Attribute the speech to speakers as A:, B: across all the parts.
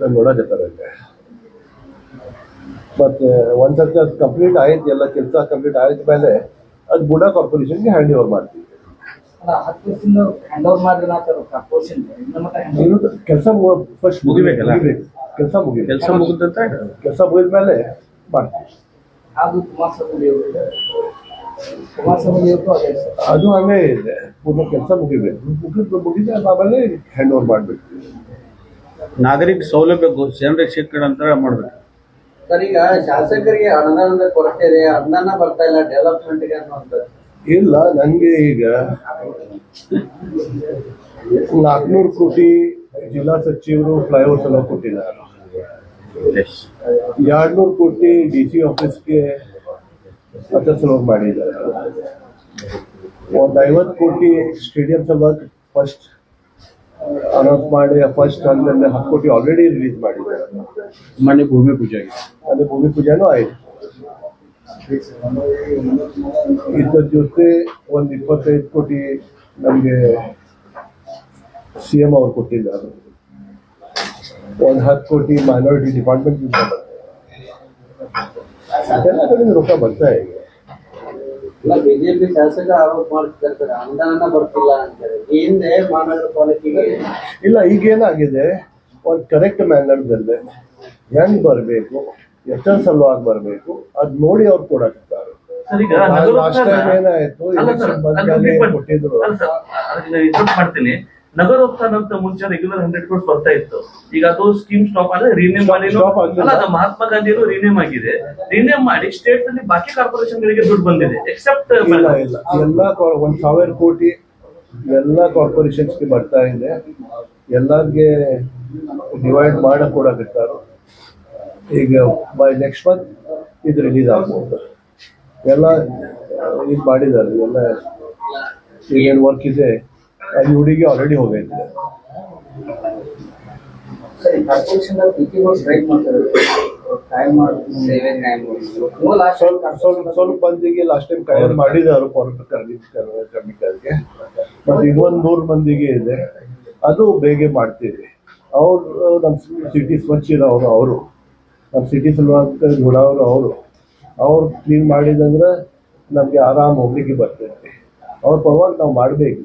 A: ಅಂತ ನೋಡಕತ್ತಾರ ಇಲ್ಲಿ ಮತ್ತೆ ಒಂದ್ಸತಿ ಅದು ಕಂಪ್ಲೀಟ್ ಆಯ್ತು ಎಲ್ಲ ಕೆಲಸ ಕಂಪ್ಲೀಟ್ ಆಯ್ತ ಮೇಲೆ ಅದು ಬುಡಾ ಕಾರ್ಪೊರೇಷನ್ಗೆ ಹ್ಯಾಂಡ್ ಓವರ್ ಮಾಡ್ತೀವಿ. ಕೆಲಸ ಫಸ್ಟ್
B: ಮುಗಿಬೇಕಲ್ಲ?
A: ಕೆಲಸ ಮುಗಿ
B: ಕೆಲಸ ಮುಗಿದಂತ
A: ಕೆಲಸ ಮುಗಿದ್ಮೇಲೆ ಮಾಡ್ತೀವಿ.
C: ಅದು.
A: ಇದೆ. ಪೂರ್ಣ ಕೆಲಸ ಮುಗಿಬೇಕು. ಮುಗಿದ ಮುಗಿದ ಆಮೇಲೆ ಹ್ಯಾಂಡ್ ಓವರ್ ಮಾಡ್ಬೇಕು.
B: ನಾಗರಿಕ ಸೌಲಭ್ಯ ಜನರಿಗೆ ಶಿಕ್ಷಣ ಅಂತ ಮಾಡ್ಬೇಕು.
D: ಸರ್ ಈಗ ಶಾಸಕರಿಗೆ ಅನುದಾನದ ಕೊರತೆ ಇದೆ ಅನುದಾನ ಬರ್ತಾ ಇಲ್ಲ ಡೆವಲಪ್ಮೆಂಟ್ಗೆ ಅನ್ನುವಂಥದ್ದು.
A: ಇಲ್ಲ ನನಗೆ ಈಗ ನಾಲ್ಕುನೂರು ಕೋಟಿ ಜಿಲ್ಲಾ ಸಚಿವರು ಫ್ಲೈಓವರ್ ಸಲ ಕೊಟ್ಟಿದ್ದಾರೆ ಎರಡ್ನೂರು ಕೋಟಿ ಡಿ ಸಿ ಆಫೀಸ್ಗೆ ಹತ್ತು ಸಲುವಾಗಿ ಮಾಡಿದ್ದಾರೆ. ಒಂದು ಐವತ್ತು ಕೋಟಿ ಸ್ಟೇಡಿಯಂ ಸಲುವಾಗಿ ಫಸ್ಟ್ ಅನೌನ್ಸ್ ಮಾಡಿ ಫಸ್ಟ್ ಹಂತದಲ್ಲಿ ಹತ್ತು ಕೋಟಿ ಆಲ್ರೆಡಿ ರಿಲೀಸ್ ಮಾಡಿದ್ದಾರೆ.
B: ಮನೆ ಭೂಮಿ ಪೂಜೆ ಆಗಿದೆ.
A: ಅದೇ ಭೂಮಿ ಪೂಜೆನೂ ಆಯ್ತು. ಇದ್ರ ಜೊತೆ ಒಂದು ಇಪ್ಪತ್ತೈದು ಕೋಟಿ ನಮಗೆ ಸಿ ಎಂ ಅವ್ರು ಕೊಟ್ಟಿದ್ದಾರೆ. ಒಂದು ಹತ್ತು ಕೋಟಿ ಮೈನಾರಿಟಿ ಡಿಪಾರ್ಟ್ಮೆಂಟ್ ಅದೆಲ್ಲ ಕಡೆಯಿಂದ ರೊಕ್ಕ ಬರ್ತಾ ಇದೆ.
D: ಇಲ್ಲ ಬಿಜೆಪಿ ಶಾಸಕ ಆರೋಪ ಮಾಡ್ತಿದ್ದಾರೆ ಸರ್ ಅನುದಾನ ಬರ್ತಿಲ್ಲ ಅಂತಾರೆ. ಹಿಂದೆ ಮಹಾನಗರ ಪಾಲಿಕೆಗೆ
A: ಇಲ್ಲ ಈಗೇನಾಗಿದೆ ಒಂದು ಕರೆಕ್ಟ್ ಮ್ಯಾನರ್ದಲ್ಲಿ ಹೆಂಗ್ ಬರಬೇಕು? ಎಷ್ಟರ ಸಲುವಾಗಿ ಬರಬೇಕು? ಅದ್ ನೋಡಿ ಅವ್ರು ಕೊಡಕ್ತಾರೆ ಏನಾಯ್ತು? ಕೊಟ್ಟಿದ್ರು.
E: ಮಾಡ್ತೀನಿ. ನಗರೋತ್ಥಾನ ಹೋಗ್ತಾನಂತ ಮುಂಚೆ ರೆಗ್ಯುಲರ್ ಹಂಡ್ರೆಡ್ ಕ್ರೋರ್ಸ್ ಬರ್ತಾ ಇತ್ತು. ಈಗ ಅದು ಸ್ಕೀಮ್ ಸ್ಟಾಪ್ ಆದ್ರೆ ರೀನೇಮ್ ಮಾಡಿ ಮಹಾತ್ಮ ಗಾಂಧಿ ರೀನೇಮ್ ಆಗಿದೆ. ರೀನೇಮ್ ಮಾಡಿ ಸ್ಟೇಟ್ನಲ್ಲಿ ಬಾಕಿ ಕಾರ್ಪೊರೇಷನ್ ಗಳಿಗೆ ದುಡ್ಡು ಬಂದಿದೆ. ಎಕ್ಸೆಪ್ಟ್
A: ಎಲ್ಲ ಒಂದ್ ಸಾವಿರ ಕೋಟಿ ಎಲ್ಲ ಕಾರ್ಪೊರೇಷನ್ಸ್ಗೆ ಬರ್ತಾ ಇದೆ. ಎಲ್ಲರಿಗೆ ಡಿವೈಡ್ ಮಾಡೋಕೆ ಕೂಡ ಬಿಟ್ಟರು. ಈಗ ಬೈ ನೆಕ್ಸ್ಟ್ ಮಂತ್ ಇದು ರಿಲೀಸ್ ಆಗ್ಬೋದು. ಎಲ್ಲ ಇದು ಮಾಡಿದ್ದಾರೆ. ಎಲ್ಲ ಏನೇನು ವರ್ಕ್ ಇದೆ? ಅದು ಹುಡುಗಿ ಆಲ್ರೆಡಿ
C: हो
D: गए थे ಮಾಡಿದ್ರು.
A: ಸ್ವಲ್ಪ ಮಂದಿಗೆ ಲಾಸ್ಟ್ ಟೈಮ್ ಕೈಯಲ್ಲಿ ಮಾಡಿದ್ದಾರೆ ಪೌರ ಕಾರ್ಮಿಕರಿಗೆ. ಬಟ್ ಇನ್ನೊಂದು ನೂರು ಮಂದಿಗೆ ಇದೆ. ಅದು ಬೇಗ ಮಾಡ್ತೀವಿ ಅವ್ರು ನಮ್ಮ ಸಿಟಿ ಸ್ವಚ್ಛ ಇರೋರು ಅವರು. ನಮ್ಮ ಸಿಟಿ ಸಲುವಾಗಿ ಗುಡವರು ಅವರು. ಅವ್ರು ಕ್ಲೀನ್ ಮಾಡಿದಂದ್ರೆ ನಮಗೆ ಆರಾಮ್ ಹೋಗ್ಲಿಕ್ಕೆ ಬರ್ತೈತಿ. ಅವ್ರ ಪರವಾಗಿ ನಾವು ಮಾಡಬೇಕು.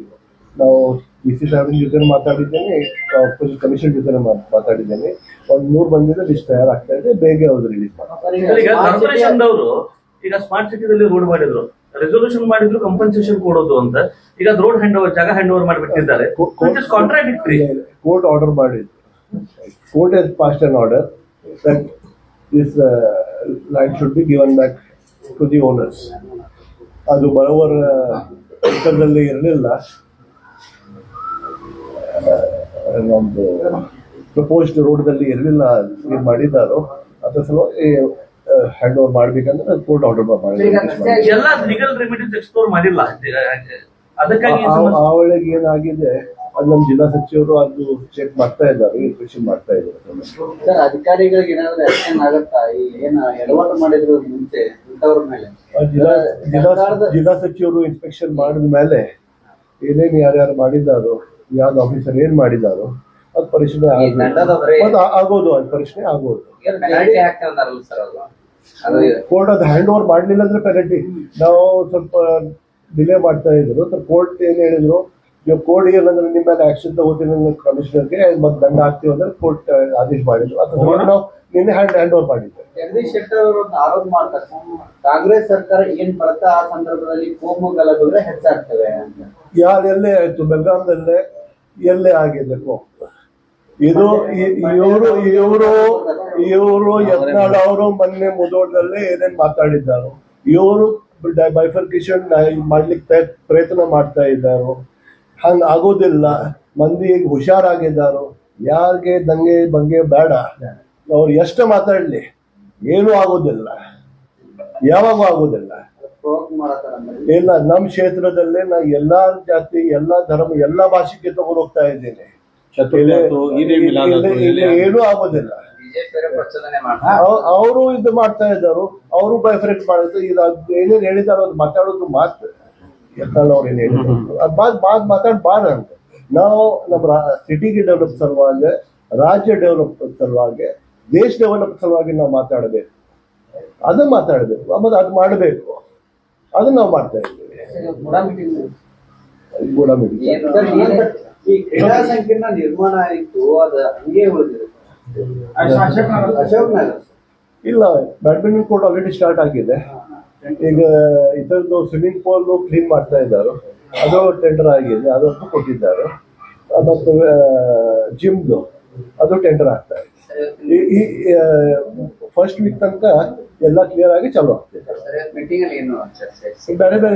A: ನಾವು ಡಿ ಸಿ ಸಾಹೇಬ್ರ ಜೊತೆ ಮಾತಾಡಿದ್ದೇನೆ ಕಾರ್ಪೊರೇಷನ್ ಕಮಿಷನ್ ಜೊತೆ ಮಾತಾಡಿದ್ದೇನೆ. ಒಂದು ನೂರು ಮಂದಿನ ಲಿಸ್ಟ್ ತಯಾರಾಗ್ತಾ ಇದೆ ಬೇಗ ಅವ್ರು ರಿಲೀಸ್ ಮಾಡ್ತಾರೆ.
D: ಈಗ
E: ಸ್ಮಾರ್ಟ್ ಸಿಟಿದಲ್ಲಿ ರೋಡ್ ಮಾಡಿದ್ರು. ರೆಸೊಲ್ಯೂಷನ್ ಮಾಡಿದ್ರು ಕಂಪನ್ಸೇಷನ್ ಕೊಡೋದು ಅಂತ. ಈಗ ರೋಡ್ ಹ್ಯಾಂಡ್ ಓವರ್ ಜಾಗ ಹ್ಯಾಂಡ್ ಓವರ್ ಮಾಡಿಬಿಟ್ಟಿದ್ದಾರೆ ಕಾಂಟ್ರಾಡಿಕ್ಟರಿ
A: ಕೋರ್ಟ್ ಆರ್ಡರ್ ಮಾಡಿದ್ರು. Court has passed an order this light should be given back to the owners ಅದು ಬರೋವರ್ ಇರಲಿಲ್ಲ. ನಮ್ದು ಪ್ರಪೋಸ್ಡ್ ರೋಡ್ದಲ್ಲಿ ಇರಲಿಲ್ಲ ಏನು ಮಾಡಿದ್ದಾರೋ ಅದ್ರ ಸಲುವಾಗಿ ಹ್ಯಾಂಡ್ ಓವರ್ ಮಾಡ್ಬೇಕಂದ್ರೆ ಕೋರ್ಟ್ ಆರ್ಡರ್
E: ಮಾಡಿಲ್ಲ.
A: ಒಳಗೆ ಏನಾಗಿದೆ ಅದು ನಮ್ಮ ಜಿಲ್ಲಾ ಸಚಿವರು ಅದು ಚೆಕ್ ಮಾಡ್ತಾ ಇದ್ದಾರೆ ಇನ್ಸ್ಪೆಕ್ಷನ್ ಮಾಡ್ತಾ ಇದ್ದಾರೆ.
D: ಸರ್ ಅಧಿಕಾರಿಗಳಿಗೆ ಏನಾದ್ರೂ ಆಕ್ಷನ್ ಆಗುತ್ತಾ? ಈ ಏನ ಎಡವಟ್ಟು ಮಾಡಿದ್ರು ಮುಂಚೆ ಇಂಥವ್ರ ಮೇಲೆ?
A: ಜಿಲ್ಲಾ ಜಿಲ್ಲಾ ಜಿಲ್ಲಾ ಸಚಿವರು ಇನ್ಸ್ಪೆಕ್ಷನ್ ಮಾಡಿದ ಮೇಲೆ ಏನೇನು ಯಾರ್ಯಾರು ಮಾಡಿದ್ದಾರೋ ಯಾವ್ದು ಆಫೀಸರ್ ಏನ್ ಮಾಡಿದಾರೋ ಅದು ಪರಿಶೀಲನೆ
D: ಈ
A: ಆ- ಆಗೋದು ಅದು ಪರಿಶೀಲನೆ ಆಗೋದು.
D: ಸರ್ ಅದು. ಅದು
A: ಕೋರ್ಟ್ ಅದು ಹ್ಯಾಂಡ್ ಓವರ್ ಮಾಡಲಿಲ್ಲ ಅಂದ್ರೆ ಪೆನಲ್ಟಿ ನಾವು ಸ್ವಲ್ಪ ಡಿಲೇ ಮಾಡ್ತಾ ಇದ್ರು ಕೋರ್ಟ್ ಏನ್ ಹೇಳಿದ್ರು ನೀವು ಕೋರ್ಟ್ ಏನಂದ್ರೆ ನಿಮ್ಮ ಮೇಲೆ ಆಕ್ಷನ್ ತಗೋತೀನಿ ಕಮಿಷನರ್ಗೆ ಮತ್ತೆ ದಂಡ ಹಾಕ್ತೀವಿ ಅಂದ್ರೆ ಕೋರ್ಟ್ ಆದೇಶ ಮಾಡಿದ್ರು. ಅಥವಾ ನಾವು ನಿನ್ನೆ ಹ್ಯಾಂಡ್ ಹ್ಯಾಂಡ್ ಓವರ್ ಮಾಡಿದ್ದೆ.
D: ಜಗದೀಶ್ ಶೆಟ್ಟರ್ ಅವರು ಒಂದು ಆರೋಪ ಮಾಡ್ತಾರೆ. ಕಾಂಗ್ರೆಸ್ ಸರ್ಕಾರ ಏನ್ ಬರುತ್ತೆ ಆ ಸಂದರ್ಭದಲ್ಲಿ ಕೋಮು ಗಲಭೆಗಳು ಹೆಚ್ಚಾಗ್ತವೆ ಅಂತ.
A: ಯಾರು ಎಲ್ಲೇ ಆಯ್ತು? ಬೆಳಗಾಂದಲ್ಲೇ ಎಲ್ಲೇ ಕೋಪ. ಇದು ಇವರು ಇವರು ಇವರು ಯತ್ನಾಳ್ ಅವರು ಮೊನ್ನೆ ಮುದೋಡದಲ್ಲಿ ಏನೇನ್ ಮಾತಾಡಿದ್ದಾರೋ, ಇವರು ಬೈಫರ್ಕೇಶನ್ ಮಾಡ್ಲಿಕ್ಕೆ ಪ್ರಯತ್ನ ಮಾಡ್ತಾ ಇದ್ದಾರೋ, ಹಂಗ ಆಗೋದಿಲ್ಲ, ಮಂದಿ ಈಗ ಹುಷಾರಾಗಿದ್ದಾರೋ, ಯಾರಿಗೆ ದಂಗೆ ಬಂಗೆ ಬೇಡ. ಅವ್ರು ಎಷ್ಟು ಮಾತಾಡ್ಲಿ? ಏನೂ ಆಗೋದಿಲ್ಲ. ಯಾವಾಗೂ ಆಗೋದಿಲ್ಲ. ಇಲ್ಲ ನಮ್ಮ ಕ್ಷೇತ್ರದಲ್ಲೇ ನಾ ಎಲ್ಲ ಜಾತಿ ಎಲ್ಲಾ ಧರ್ಮ ಎಲ್ಲಾ ಭಾಷೆಗೆ ತಗೊಂಡು ಹೋಗ್ತಾ ಇದ್ದೇನೆ. ಏನು ಆಗೋದಿಲ್ಲ.
D: ಬಿಜೆಪಿ ಪ್ರಚೋದನೆ ಮಾಡ್ತಾರೆ
A: ಅವರು ಇದು ಮಾಡ್ತಾ ಇದ್ದಾರು ಅವರು ಬೈಫ್ರೆಂಟ್ ಮಾಡಿದ್ರು ಇದು ಏನೇನು ಹೇಳಿದಾರೋ ಅದು ಮಾತಾಡೋದು ಮಾತು. ಯತ್ನಾಳ್ ಅವ್ರು ಏನು ಹೇಳಿದ್ರು. ಅದ್ ಬಾದ್ ಮಾತ್ ಮಾತಾಡ್ ಬಾರ ಅಂತ. ನಾವು ನಮ್ಮ ಸಿಟಿಗೆ ಡೆವಲಪ್ ಸಲುವಾಗಿ ರಾಜ್ಯ ಡೆವಲಪ್ ಸಲುವಾಗಿ ದೇಶ ಡೆವಲಪ್ ಸಲುವಾಗಿ ನಾವು ಮಾತಾಡಬೇಕು. ಅದು ಮಾತಾಡಬೇಕು. ಆಮೇಲೆ ಅದು ಮಾಡಬೇಕು. ಅದನ್ನ ನಾವು ಮಾಡ್ತಾ ಇದ್ದೀವಿ.
D: ಸರ್, ಈ ಕ್ರೀಡಾ ಸಂಕೀರ್ಣ ನಿರ್ಮಾಣ ಆಯ್ತು ಅದು ಹಂಗೆ ಉಳಿದಿದೆ. ಅಶೋಕ್ ನಗರ್
A: ಇಲ್ಲ ಬ್ಯಾಡ್ಮಿಂಟನ್ ಕೋರ್ಟ್ ಆಲ್ರೆಡಿ ಸ್ಟಾರ್ಟ್ ಆಗಿದೆ. ಈಗ ಇದರದ್ದು ಸ್ವಿಮ್ಮಿಂಗ್ ಪೂಲ್ ಕ್ಲೀನ್ ಮಾಡ್ತಾ ಇದ್ದಾರೆ. ಅದು ಟೆಂಡರ್ ಆಗಿದೆ ಅದಷ್ಟು ಕೊಟ್ಟಿದ್ದಾರೆ. ಮತ್ತು ಜಿಮ್ದು ಅದು ಟೆಂಡರ್ ಆಗ್ತಾ ಇದೆ. ಈ- ಫಸ್ಟ್ ವೀಕ್ ತನಕ ಎಲ್ಲ ಕ್ಲಿಯರ್ ಆಗಿ ಚಾಲು ಆಗ್ತಿದೆ
C: ಮೀಟಿಂಗ್ ಅಲ್ಲಿ ಏನು ಚರ್ಚೆ?
A: ಬೇರೆ ಬೇರೆ